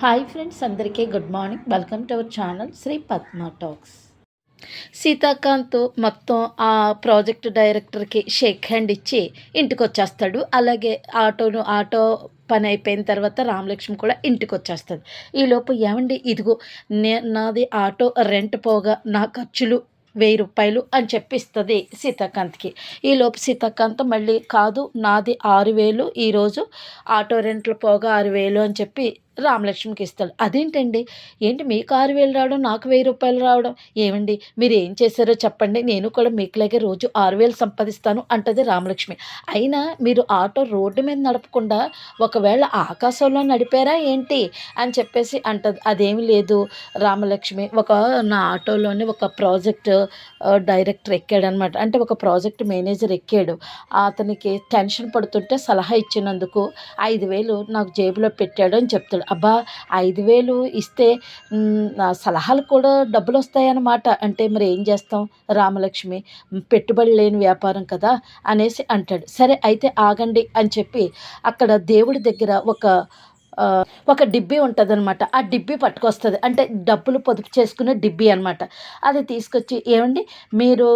Hi friends అందరికీ good morning welcome to our channel Sri Padma talks Sitakant మొత్తం ఆ project డైరెక్టర్కి shake hand ఇచ్చి ఇంటికి వచ్చేస్తాడు అలాగే ఆటోను ఆటో పని అయిపోయిన తర్వాత రామలక్ష్మి కూడా ఇంటికి వచ్చేస్తుంది ఈలోపు ఏమండి ఇదిగో నే నాది ఆటో రెంట్ పోగా నా ఖర్చులు వెయ్యి రూపాయలు అని చెప్పిస్తుంది సీతాకాంత్కి. ఈలోపు సీతాకాంత్ మళ్ళీ కాదు నాది ఆరు వేలు ఈరోజు ఆటో రెంట్లు పోగా ఆరు వేలు అని చెప్పి రామలక్ష్మికి ఇస్తాడు. అదేంటండి? ఏంటి మీకు ఆరు వేలు రావడం నాకు వెయ్యి రూపాయలు రావడం? ఏమండి? మీరు ఏం చేశారో చెప్పండి. నేను కూడా మీకులాగే రోజు ఆరు వేలు సంపాదిస్తాను అంటది రామలక్ష్మి. అయినా మీరు ఆటో రోడ్డు మీద నడపకుండా ఒకవేళ ఆకాశంలో నడిపారా ఏంటి? అని చెప్పేసి అంటది. అదేమి లేదు. రామలక్ష్మి ఒక నా ఆటోలోనే ఒక ప్రాజెక్ట్ డైరెక్టర్ ఎక్కాడనమాట. అంటే ఒక ప్రాజెక్ట్ మేనేజర్ ఎక్కాడు. అతనికి టెన్షన్ పడుతుంటే సలహా ఇచ్చినందుకు ఐదు వేలు నాకు జేబులో పెట్టాడు అని చెప్తాడు. అబ్బా ఐదు వేలు ఇస్తే నా సలహాలు కూడా డబ్బులు వస్తాయన్నమాట అంటే మరి ఏం చేస్తాం? రామలక్ష్మి పెట్టుబడి లేని వ్యాపారం కదా అనేసి అంటాడు. సరే అయితే ఆగండి అని చెప్పి అక్కడ దేవుడి దగ్గర ఒక ఒక డిబ్బీ ఉంటుంది అనమాట ఆ డిబ్బీ పట్టుకొస్తుంది. అంటే డబ్బులు పొదుపు చేసుకునే డిబ్బీ అనమాట అది తీసుకొచ్చి ఏమండి? మీరు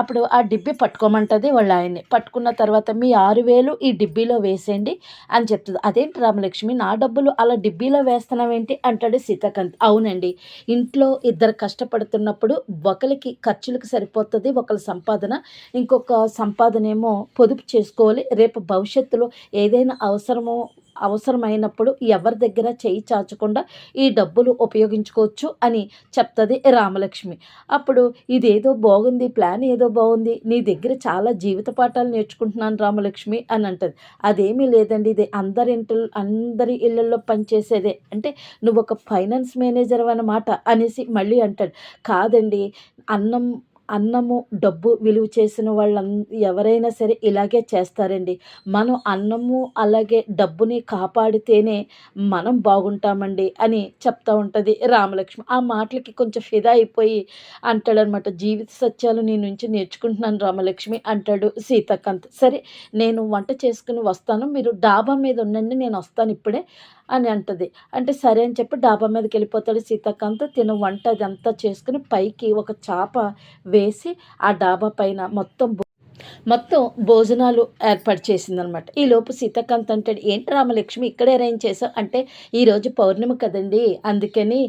అప్పుడు ఆ డిబ్బీ పట్టుకోమంటుంది వాళ్ళ ఆయన్ని. పట్టుకున్న తర్వాత మీ ఆరు వేలు ఈ డిబ్బీలో వేసేయండి అని చెప్తుంది. అదేంటి రామలక్ష్మి? నా డబ్బులు అలా డిబ్బీలో వేస్తున్నావేంటి? అంటాడు సీతాకాంత్. అవునండి. ఇంట్లో ఇద్దరు కష్టపడుతున్నప్పుడు ఒకరికి ఖర్చులకు సరిపోతుంది ఒకరి సంపాదన. ఇంకొక సంపాదన ఏమో పొదుపు చేసుకోవాలి. రేపు భవిష్యత్తులో ఏదైనా అవసరమో అవసరమైనప్పుడు ఎవరి దగ్గర చేయి చాచకుండా ఈ డబ్బులు ఉపయోగించుకోవచ్చు అని చెప్తుంది రామలక్ష్మి. అప్పుడు ఇదేదో బాగుంది ప్లాన్ ఏదో బాగుంది నీ దగ్గర చాలా జీవిత పాఠాలు నేర్చుకుంటున్నాను రామలక్ష్మి అని అంటుంది. అదేమీ లేదండి ఇది అందరి ఇంటి అందరి ఇళ్ళల్లో పనిచేసేదే. అంటే నువ్వు ఒక ఫైనాన్స్ మేనేజర్ అన్నమాట అనేసి మళ్ళీ అంటాడు కాదండి అన్నం అన్నము డబ్బు విలువ చేసిన వాళ్ళ ఎవరైనా సరే ఇలాగే చేస్తారండి. మనం అన్నము అలాగే డబ్బుని కాపాడితేనే మనం బాగుంటామండి అని చెప్తా ఉంటుంది రామలక్ష్మి. ఆ మాటలకి కొంచెం ఫిదా అయిపోయి అంటాడనమాట జీవిత సత్యాలు నీ నుంచి నేర్చుకుంటున్నాను రామలక్ష్మి అంటాడు సీతాకాంత్. సరే నేను వంట చేసుకుని వస్తాను. మీరు డాబా మీద ఉండండి నేను వస్తాను ఇప్పుడే. అని అంటది. అంటే సరే అని చెప్పి డాబా మీదకి వెళ్ళిపోతాడు సీతాకాంత్. తిన వంట అదంతా చేసుకుని పైకి ఒక చాప వేసి ఆ డాబా పైన మొత్తం మొత్తం భోజనాలు ఏర్పాటు చేసిందనమాట. ఈలోపు సీతాకాంత్ అంటాడు ఏంటి రామలక్ష్మి ఇక్కడే అరేంజ్ చేసావు? అంటే ఈరోజు పౌర్ణమి కదండి అందుకని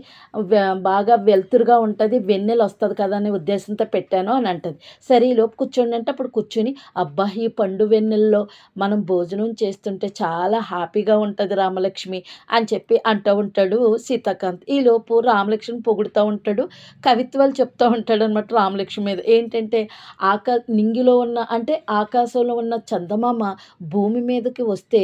బాగా వెలుతురుగా ఉంటుంది వెన్నెలు వస్తుంది కదా అనే ఉద్దేశంతో పెట్టాను అని అంటుంది. సరే ఈలోపు కూర్చోండి అంటే అప్పుడు కూర్చొని అబ్బా ఈ పండు వెన్నెల్లో మనం భోజనం చేస్తుంటే చాలా హ్యాపీగా ఉంటుంది రామలక్ష్మి అని చెప్పి అంటూ ఉంటాడు సీతాకాంత్. ఈలోపు రామలక్ష్మి పొగుడుతూ ఉంటాడు కవిత్వాలు చెప్తూ ఉంటాడు అనమాట రామలక్ష్మి మీద. ఏంటంటే ఆక నింగిలో ఉన్న అంటే ఆకాశంలో ఉన్న చందమామ భూమి మీదకి వస్తే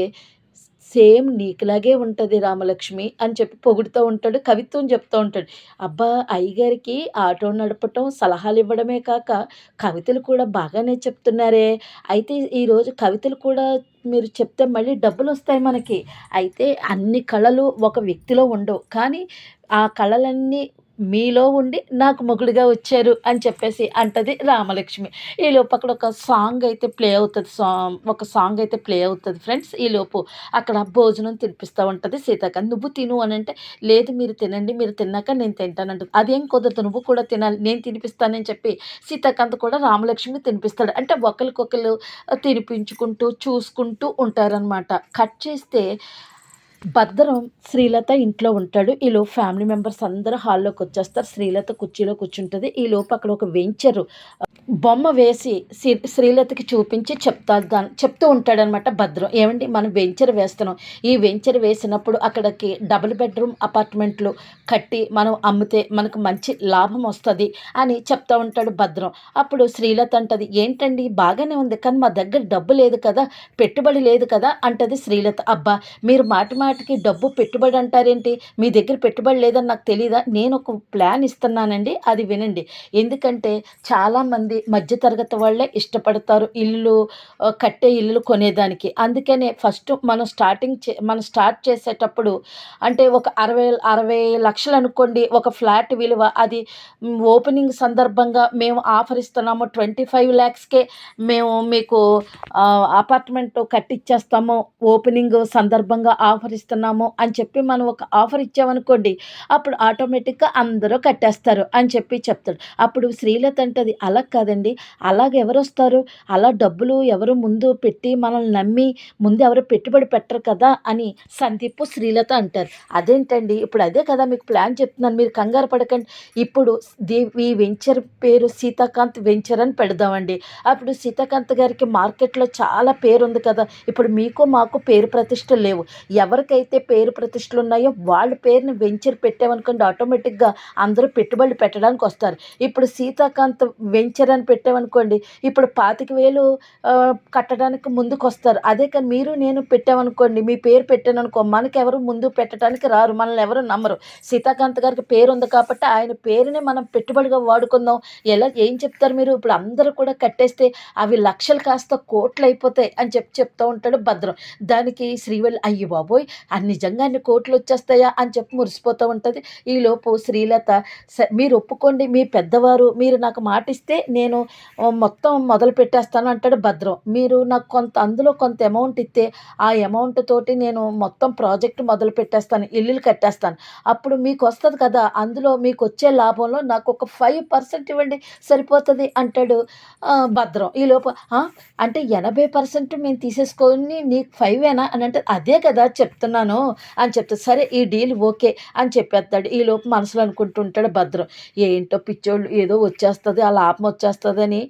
సేమ్ నీకులాగే ఉంటుంది రామలక్ష్మి అని చెప్పి పొగుడుతూ ఉంటాడు కవిత్వం చెప్తూ ఉంటాడు. అబ్బా అయ్యగారికి ఆటో నడపటం సలహాలు ఇవ్వడమే కాక కవితలు కూడా బాగానే చెప్తున్నారే. అయితే ఈరోజు కవితలు కూడా మీరు చెప్తే మళ్ళీ డబ్బులు వస్తాయి మనకి. అయితే అన్ని కళలు ఒక వ్యక్తిలో ఉండవు. కానీ ఆ కళలన్నీ మీలో ఉండి నాకు మొగుడుగా వచ్చారు అని చెప్పేసి అంటది రామలక్ష్మి. ఈ లోపు అక్కడ ఒక సాంగ్ అయితే ప్లే అవుతుంది సాంగ్ ఒక సాంగ్ అయితే ప్లే అవుతుంది ఫ్రెండ్స్ ఈలోపు అక్కడ భోజనం తినిపిస్తూ ఉంటుంది. సీతాకాంత్ నువ్వు తిను అని అంటే లేదు మీరు తినండి మీరు తిన్నాక నేను తింటానంటుంది అదేం కుదరదు నువ్వు కూడా తినాలి నేను తినిపిస్తానని చెప్పి సీతాకాంత్ కూడా రామలక్ష్మి తినిపిస్తాడు. అంటే ఒకరికొకరు తినిపించుకుంటూ చూసుకుంటూ ఉంటారనమాట కట్ చేస్తే భద్రం శ్రీలత ఇంట్లో ఉంటాడు. ఈలో ఫ్యామిలీ మెంబర్స్ అందరూ హాల్లోకి వచ్చేస్తారు. శ్రీలత కుర్చీలో కూర్చుంటుంది. ఈలోపు అక్కడ ఒక వెంచరు బొమ్మ వేసి శ్రీలతకి చూపించి చెప్తా దాని చెప్తూ ఉంటాడనమాట భద్రం. ఏమండి మనం వెంచర్ వేస్తున్నాం. ఈ వెంచర్ వేసినప్పుడు అక్కడికి డబుల్ బెడ్రూమ్ అపార్ట్మెంట్లు కట్టి మనం అమ్మితే మనకు మంచి లాభం వస్తుంది అని చెప్తా ఉంటాడు భద్రం. అప్పుడు శ్రీలత అంటది ఏంటండి బాగానే ఉంది కానీ మా దగ్గర డబ్బు లేదు కదా పెట్టుబడి లేదు కదా అంటది శ్రీలత. అబ్బా మీరు మాటి వాటికి డబ్బు పెట్టుబడి అంటారేంటి? మీ దగ్గర పెట్టుబడి లేదని నాకు తెలియదా నేను ఒక ప్లాన్ ఇస్తున్నానండి అది వినండి. ఎందుకంటే చాలామంది మధ్యతరగతి వాళ్ళే ఇష్టపడతారు ఇల్లు కట్టే ఇల్లు కొనేదానికి. అందుకనే ఫస్ట్ మనం స్టార్టింగ్ చే మనం స్టార్ట్ చేసేటప్పుడు అంటే ఒక అరవై అరవై లక్షలు అనుకోండి ఒక ఫ్లాట్ విలువ. అది ఓపెనింగ్ సందర్భంగా మేము ఆఫర్ ఇస్తున్నాము ట్వంటీ ఫైవ్ ల్యాక్స్కే. మేము మీకు అపార్ట్మెంట్ కట్టిచ్చేస్తాము. ఓపెనింగ్ సందర్భంగా ఆఫర్ ఇస్తున్నాము అని చెప్పి మనం ఒక ఆఫర్ ఇచ్చామనుకోండి అప్పుడు ఆటోమేటిక్గా అందరూ కట్టేస్తారు అని చెప్పి చెప్తాడు. అప్పుడు శ్రీలత అంటది అలా కాదండి అలాగ ఎవరు వస్తారు? అలా డబ్బులు ఎవరు ముందు పెట్టి మనల్ని నమ్మి ముందు ఎవరు పెట్టుబడి పెట్టరు కదా అని సందీప్ శ్రీలత అంటారు. అదేంటండి ఇప్పుడు అదే కదా మీకు ప్లాన్ చెప్తున్నాను మీరు కంగారు పడకండి. ఇప్పుడు దేవి ఈ వెంచర్ పేరు సీతాకాంత్ వెంచర్ అని పెడదామండి. అప్పుడు సీతాకాంత్ గారికి మార్కెట్లో చాలా పేరు ఉంది కదా ఇప్పుడు మీకు మాకు పేరు ప్రతిష్టలు లేవు. ఎవరికైతే పేరు ప్రతిష్టలు ఉన్నాయో వాళ్ళ పేరుని వెంచర్ పెట్టామనుకోండి ఆటోమేటిక్గా అందరూ పెట్టుబడులు పెట్టడానికి వస్తారు. ఇప్పుడు సీతాకాంత్ వెంచర్ అని పెట్టామనుకోండి ఇప్పుడు పాతిక వేలు కట్టడానికి ముందుకు వస్తారు. అదే కానీ మీరు నేను పెట్టామనుకోండి మీ పేరు పెట్టాను అనుకో మనకి ఎవరు ముందు పెట్టడానికి రారు మనల్ని ఎవరు నమ్మరు. సీతాకాంత్ గారికి పేరు ఉంది కాబట్టి ఆయన పేరునే మనం పెట్టుబడిగా వాడుకుందాం. ఎలా ఏం చెప్తారు మీరు? ఇప్పుడు అందరూ కూడా కట్టేస్తే అవి లక్షలు కాస్త కోట్లు అయిపోతాయి అని చెప్పి చెప్తూ ఉంటాడు భద్రం. దానికి శ్రీవల్లి అయ్యి బాబోయ్ ఆ నిజంగా అన్ని కోట్లు వచ్చేస్తాయా అని చెప్పి మురిసిపోతూ ఉంటుంది. ఈలోపు శ్రీలత "స- మీరు ఒప్పుకోండి మీ పెద్దవారు మీరు నాకు మాట ఇస్తే నేను మొత్తం మొదలు పెట్టేస్తాను అంటాడు భద్రం. మీరు నాకు కొంత అందులో కొంత అమౌంట్ ఇస్తే ఆ అమౌంట్ తోటి నేను మొత్తం ప్రాజెక్ట్ మొదలు పెట్టేస్తాను ఇల్లులు కట్టేస్తాను. అప్పుడు మీకు వస్తుంది కదా అందులో మీకు వచ్చే లాభంలో నాకు ఒక ఫైవ్ పర్సెంట్ ఇవ్వండి సరిపోతుంది అంటాడు భద్రం. ఈలోపు లోపు అంటే ఎనభై పర్సెంట్ మేము తీసేసుకొని నీకు ఫైవేనా అని అంటే అదే కదా చెప్తాను చెప్తున్నాను అని చెప్తే సరే ఈ డీల్ ఓకే అని చెప్పేస్తాడు. ఈ లోపు మనసులో అనుకుంటుంటాడు భద్రం. ఏంటో పిచ్చోళ్ళు ఏదో వచ్చేస్తుంది ఆ లాభం వచ్చేస్తుందని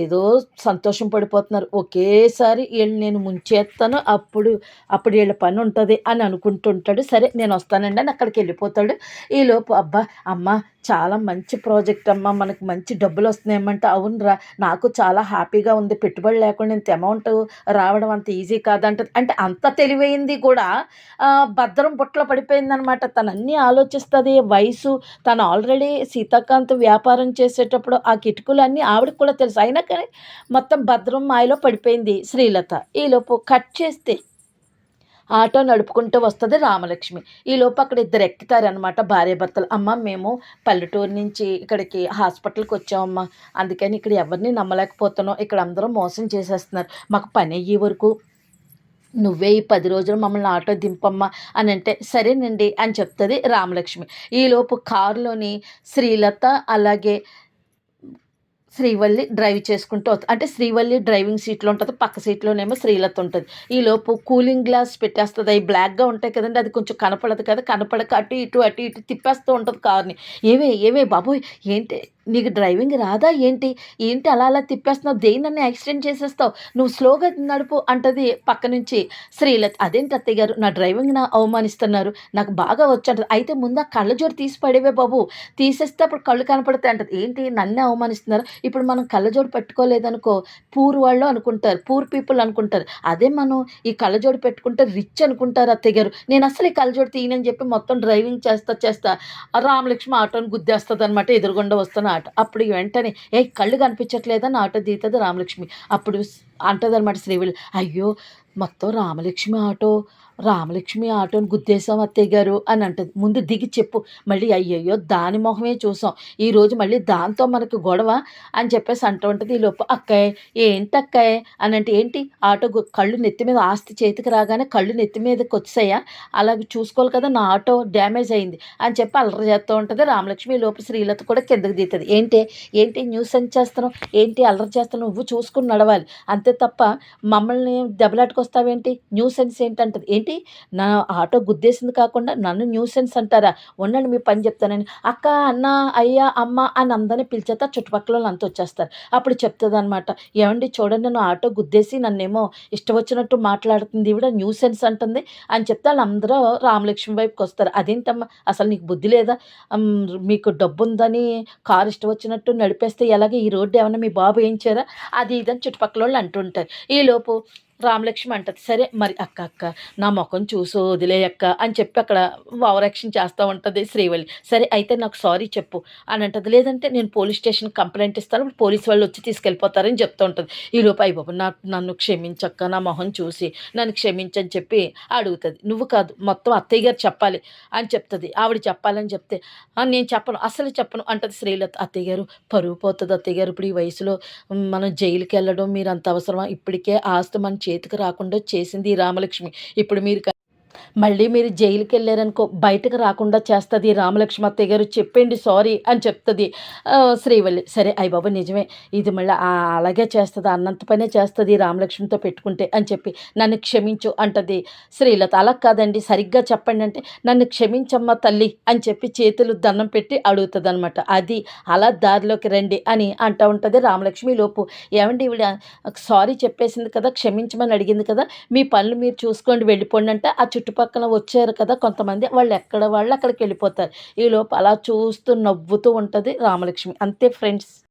ఏదో సంతోషం పడిపోతున్నారు. ఒకేసారి వీళ్ళు నేను ముంచేస్తాను అప్పుడు అప్పుడు వీళ్ళ పని ఉంటుంది అని అనుకుంటుంటాడు. సరే నేను వస్తానండి అని అక్కడికి వెళ్ళిపోతాడు. ఈ లోపు అబ్బా అమ్మ చాలా మంచి ప్రాజెక్ట్ అమ్మ మనకు మంచి డబ్బులు వస్తున్నాయమ్మంటే అవునరా నాకు చాలా హ్యాపీగా ఉంది పెట్టుబడి లేకుండా ఇంత అమౌంట్ రావడం అంత ఈజీ కాదంట అంటే అంత తెలివైంది కూడా భద్రం బుట్టలో పడిపోయిందనమాట తను అన్నీ ఆలోచిస్తుంది వయసు తను ఆల్రెడీ సీతాకాంత్ వ్యాపారం చేసేటప్పుడు ఆ కిటుకులు అన్నీ ఆవిడకి కూడా తెలుసు. అయినా కానీ మొత్తం భద్రం మాయలో పడిపోయింది శ్రీలత. ఈలోపు కట్ చేస్తే ఆటో నడుపుకుంటూ వస్తుంది రామలక్ష్మి. ఈలోపు అక్కడ ఇద్దరు ఎక్కుతారనమాట భార్య భర్తలు అమ్మ మేము పల్లెటూరు నుంచి ఇక్కడికి హాస్పిటల్కి వచ్చామమ్మా. అందుకని ఇక్కడ ఎవరిని నమ్మలేకపోతున్నాం. ఇక్కడ అందరూ మోసం చేసేస్తున్నారు. మాకు పని అయ్యే వరకు నువ్వే ఈ పది రోజులు మమ్మల్ని ఆటో దింపమ్మా అని అంటే సరేనండి అని చెప్తుంది రామలక్ష్మి. ఈలోపు కారులోని శ్రీలత అలాగే శ్రీవల్లి డ్రైవ్ చేసుకుంటూ అంటే శ్రీవల్లి డ్రైవింగ్ సీట్లో ఉంటుంది పక్క సీట్లోనేమో శ్రీలత ఉంటుంది. ఈలోపు కూలింగ్ గ్లాస్ పెట్టేస్తుంది. అవి బ్లాక్గా ఉంటాయి కదండి అది కొంచెం కనపడదు కదా కనపడక అటు ఇటు అటు ఇటు తిప్పేస్తూ ఉంటుంది కార్ని. ఏవే ఏవే బాబోయ్ ఏంటి నీకు డ్రైవింగ్ రాదా ఏంటి? ఏంటి అలా అలా తిప్పేస్తున్నావు? నన్ను యాక్సిడెంట్ చేసేస్తావు? నువ్వు స్లోగా నడుపు అంటది పక్క నుంచి శ్రీలత అదేంటి అత్తయ్య గారు? నా డ్రైవింగ్ నా అవమానిస్తున్నారు. నాకు బాగా వచ్చంటది అయితే ముందు ఆ కళ్ళజోడు తీసి పడేవే బాబు. తీసేస్తే అప్పుడు కళ్ళు కనపడతాయి అంటది. ఏంటి? నన్నే అవమానిస్తున్నారు. ఇప్పుడు మనం కళ్ళజోడు పెట్టుకోలేదనుకో పూర్ వాళ్ళు అనుకుంటారు. పూర్ పీపుల్ అనుకుంటారు. అదే మనం ఈ కళ్ళజోడు పెట్టుకుంటే రిచ్ అనుకుంటారు అత్తయ్య గారు. నేను అసలు ఈ కళ్ళజోడు తీయనని చెప్పి మొత్తం డ్రైవింగ్ చేస్తా చేస్తా. రామలక్ష్మి ఆటోని గుద్దేస్తుంది అనమాట ఎదురుగుండా వస్తున్నా. ఆటో అప్పుడు వెంటనే ఏ కళ్ళు కనిపించట్లేదని ఆటో దిగుతుంది రామలక్ష్మి. అప్పుడు అంటదనమాట శ్రీవిల్ అయ్యో మొత్తం రామలక్ష్మి ఆటో. రామలక్ష్మి ఆటోని గుద్దేశాం అత్తయ్య గారు అని అంటది. ముందు దిగి చెప్పు. మళ్ళీ అయ్యయ్యో దాని మొహమే చూసాం. ఈరోజు మళ్ళీ దాంతో మనకు గొడవ అని చెప్పేసి అంటూ ఉంటుంది ఈ లోపు. అక్కయ్య ఏంటి అక్కయ్య అని అంటే ఏంటి? ఆటో కళ్ళు నెత్తి మీద ఆస్తి చేతికి రాగానే కళ్ళు నెత్తి మీదకి వచ్చాయా అలాగే చూసుకోవాలి కదా నా ఆటో డ్యామేజ్ అయింది అని చెప్పి అల్లరి చేస్తూ ఉంటుంది. రామలక్ష్మి లోపు శ్రీలత కూడా కిందకి దిగుతుంది. ఏంటి? ఏంటి న్యూస్ అని చేస్తున్నావు? ఏంటి అల్లరి చేస్తున్నావు? నువ్వు చూసుకుని నడవాలి. అంతే తప్ప మమ్మల్ని దెబ్బలాటుకొస్తావేంటి? న్యూసెన్స్ ఏంటంటది? ఏంటి నా ఆటో గుద్దేసింది కాకుండా నన్ను న్యూసెన్స్ అంటారా? ఉండండి మీ పని చెప్తానని. అక్క అన్న అయ్యా అమ్మ అని అందరినీ పిలిచేత చుట్టుపక్కల వాళ్ళు అంతా వచ్చేస్తారు. అప్పుడు చెప్తుంది అనమాట ఏమండి చూడండి నన్ను ఆటో గుద్దేసి నన్నేమో ఇష్టం వచ్చినట్టు మాట్లాడుతుంది ఇవిడ న్యూసెన్స్ అంటుంది అని చెప్తే వాళ్ళందరూ రామలక్ష్మి వైపుకి వస్తారు. అదేంటమ్మా? అసలు నీకు బుద్ధి లేదా? మీకు డబ్బు ఉందని కారు ఇష్టం వచ్చినట్టు నడిపేస్తే ఎలాగే ఈ రోడ్డు ఏమైనా మీ బాబు ఏం చేయరా? అది ఇదని చుట్టుపక్కల వాళ్ళు అంటుంటారు. ఈలోపు రామలక్ష్మి అంటది సరే మరి అక్క అక్క నా ముఖం చూసు వదిలే అక్క అని చెప్పి అక్కడ ఓవరాక్షన్ చేస్తూ ఉంటుంది శ్రీవల్లి. సరే అయితే నాకు సారీ చెప్పు అని అంటది. లేదంటే నేను పోలీస్ స్టేషన్ కంప్లైంట్ ఇస్తాను పోలీస్ వాళ్ళు వచ్చి తీసుకెళ్ళిపోతారని చెప్తూ ఉంటుంది. ఈ లోపు అయ్యి బాబు నా నన్ను క్షమించక్క నా మొహం చూసి నన్ను క్షమించని చెప్పి అడుగుతుంది. నువ్వు కాదు మొత్తం అత్తయ్య గారు చెప్పాలి అని చెప్తుంది. ఆవిడ చెప్పాలని చెప్తే నేను చెప్పను అసలు చెప్పను అంటది శ్రీలత అత్తయ్య గారు. పరువు పోతుంది అత్తయ్య గారు ఇప్పుడు ఈ వయసులో మనం జైలుకి వెళ్ళడం మీరు అంత అవసరమా? ఇప్పటికే ఆస్తి మన చేతికి రాకుండా చేసింది రామలక్ష్మి. ఇప్పుడు మీరు క- మళ్ళీ మీరు జైలుకి వెళ్ళారనుకో బయటకు రాకుండా చేస్తుంది రామలక్ష్మి అత్తయ్య గారు చెప్పండి సారీ అని చెప్తుంది. శ్రీవల్లి సరే అయ్య బాబు నిజమే. ఇది మళ్ళీ అలాగే చేస్తుంది అన్నంత పనే చేస్తుంది రామలక్ష్మితో పెట్టుకుంటే అని చెప్పి నన్ను క్షమించు అంటది. శ్రీలత అలా కాదండి సరిగ్గా చెప్పండి అంటే నన్ను క్షమించమ్మా తల్లి అని చెప్పి చేతులు దండం పెట్టి అడుగుతుంది అనమాట అది అలా దారిలోకి రండి అని అంటూ ఉంటుంది రామలక్ష్మి లోపు. ఏమండి ఈవిడ సారీ చెప్పేసింది కదా క్షమించమని అడిగింది కదా మీ పనులు మీరు చూసుకోండి వెళ్ళిపోండి అంటే ఆ చుట్టుపక్కల వచ్చారు కదా కొంతమంది వాళ్ళు ఎక్కడ వాళ్ళు అక్కడికి వెళ్ళిపోతారు. ఈ లోపు అలా చూస్తూ నవ్వుతూ ఉంటుంది రామలక్ష్మి. అంతే ఫ్రెండ్స్